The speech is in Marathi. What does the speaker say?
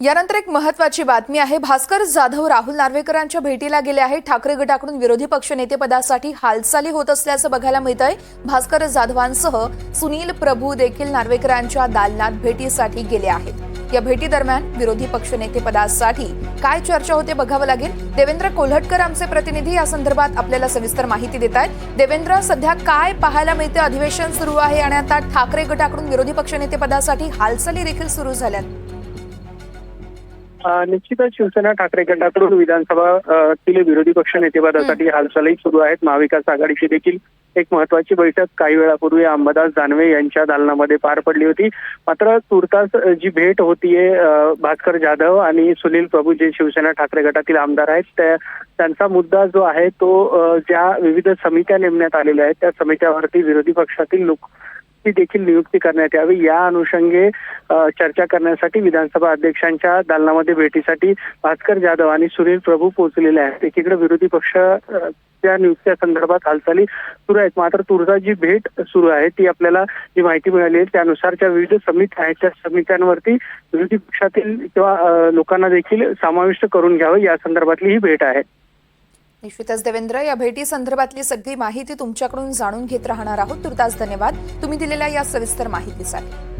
यानंतर एक महत्वाची बातमी आहे. भास्कर जाधव राहुल नार्वेकरांच्या भेटीला गेले आहे ठाकरे गटाकडून विरोधी पक्ष नेतेपदासाठी हालचाली होत असल्याचं बघायला मिळत आहे भास्कर जाधवांसह सुनील प्रभू देखील नार्वेकरांच्या दालनात भेटीसाठी गेले आहेत. या भेटी दरम्यान विरोधी पक्ष नेतेपदासाठी काय चर्चा होते बघावं लागेल. देवेंद्र कोल्हटकर आमचे प्रतिनिधी या संदर्भात आपल्याला सविस्तर माहिती देत आहेत. देवेंद्र सध्या काय पाहायला मिळते अधिवेशन सुरू आहे आणि आता ठाकरे गटाकडून विरोधी पक्ष नेतेपदासाठी हालचाली देखील सुरू झाल्यात. आहेत निश्चितच शिवसेना ठाकरे गटाकडून विधानसभा तील विरोधी पक्ष नेतेपदासाठी हालचाली सुरू आहेत. महाविकास आघाडीची देखील एक महत्वाची बैठक काही वेळापूर्वी अंबादास दानवे यांच्या दालनामध्ये पार पडली होती. मात्र तुर्तास जी भेट होतीये भास्कर जाधव आणि सुनील प्रभू जे शिवसेना ठाकरे गटातील आमदार आहेत त्या- त्यांचा मुद्दा जो आहे तो ज्या विविध समित्या नेमण्यात आलेल्या आहेत त्या समित्यावरती विरोधी पक्षातील लोक ची देखील नियुक्ती करण्यात यावी. या अनुषंगे चर्चा करण्यासाठी विधानसभा अध्यक्षांच्या दालनामध्ये भेटीसाठी भास्कर जाधव आणि सुनील प्रभू पोहोचलेले आहेत. एकीकडे विरोधी पक्ष त्या नियुक्त्या संदर्भात हालचाली सुरू आहेत. मात्र तुर्ता जी भेट सुरू आहे. ती आपल्याला जी माहिती मिळाली आहे त्यानुसार विविध समित्या आहेत. त्या समित्यांवरती विरोधी पक्षातील किंवा लोकांना देखील समाविष्ट करून घ्यावं. या संदर्भातली ही भेट आहे. निश्चितच देवेंद्र या भेटी संदर्भातली सगळी माहिती तुमच्याकडून जाणून घेत राहणार आहोत. तुर्तास धन्यवाद. तुम्ही दिलेल्या या सविस्तर माहितीसाठी.